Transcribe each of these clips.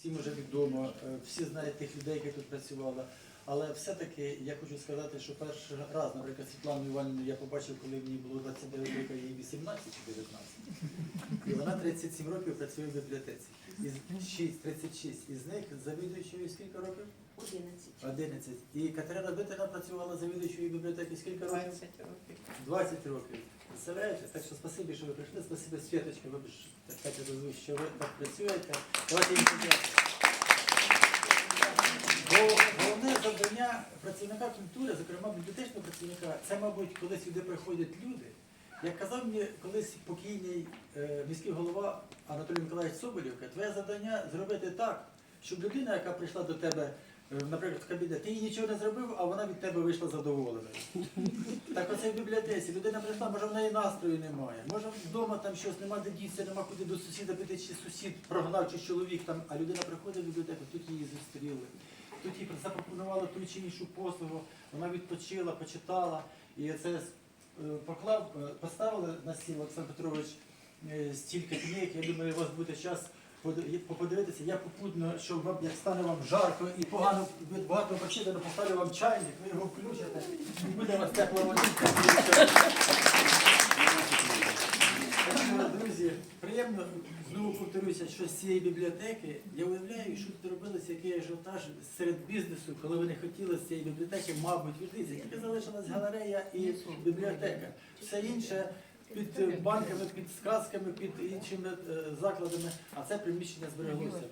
Всім вже відомо, е, всі знають тих людей, які тут працювали. Але все-таки я хочу сказати, що перший раз, наприклад, Світлану Іванівну я побачив, коли мені було 29 років, їй 18 чи 19. І вона 37 років працює в бібліотеці. Із 6, 36. Із них завідуючою скільки років? 11. 11. І Катерина Битина працювала завідуючою бібліотеки скільки років? 20 років. 20 років. Представляєте? Так що спасибі, що ви прийшли. Спасибі, Світочка, вибач, так розумію, що ви так працюєте. Давайте їм подякуємо. Бо головне завдання працівника культури, зокрема бібліотечного працівника, це, мабуть, коли сюди приходять люди. Як казав мені колись покійний е, міський голова Анатолій Миколаївич Соболєвка, твоє завдання зробити так, щоб людина, яка прийшла до тебе, е, наприклад, в кабінет, ти їй нічого не зробив, а вона від тебе вийшла задоволена. Так оце в бібліотеці. Людина прийшла, може в неї настрою немає, може вдома там щось нема де дітися, нема куди до сусіда піти, чи сусід прогнав, чи чоловік там, а людина приходить в бібліотеку, тут її зустріли. Тут їй запропонували ту чи іншу послугу, вона відпочила, почитала. І це поклав, е, поставили на стіл Олександр Петрович е, стільки книг. Я думаю, у вас буде час поди- подивитися. Я попутно, що вам як стане вам жарко і погано багато прочитано, поставлю вам чайник, ви його включите, і буде вас тепла. Так що, Друзі, приємно знову повторюся, що з цієї бібліотеки я уявляю, що тут робилося який ажіотаж серед бізнесу, коли вони хотіли з цієї бібліотеки, мабуть, відрізати. Тільки залишилась галерея і бібліотека. Все інше під банками, під сказками, під іншими е, закладами, а це приміщення збереглося.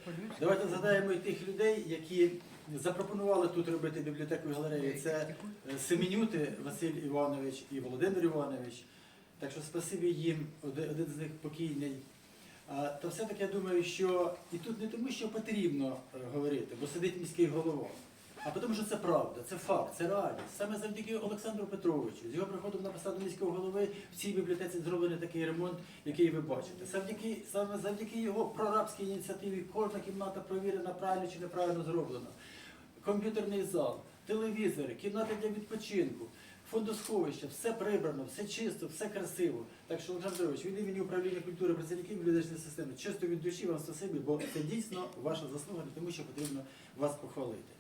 Давайте згадаємо і тих людей, які запропонували тут робити бібліотеку і галерею. Це е, Семенюти Василь Іванович і Володимир Іванович. Так що спасибі їм, один, з них покійний. А, то все-таки я думаю, що і тут не тому, що потрібно е, говорити, бо сидить міський голова, а тому, що це правда, це факт, це реальність. Саме завдяки Олександру Петровичу, з його приходом на посаду міського голови в цій бібліотеці зроблений такий ремонт, який ви бачите. Завдяки, саме завдяки його прорабській ініціативі кожна кімната провірена правильно чи неправильно зроблена. Комп'ютерний зал, телевізори, кімнати для відпочинку. Фондосховище, все прибрано, все чисто, все красиво. Так що, Олександр Петрович, від імені управління культури працівників бібліотечної системи, чисто від душі вам спасибі, бо це дійсно ваша заслуга, тому що потрібно вас похвалити.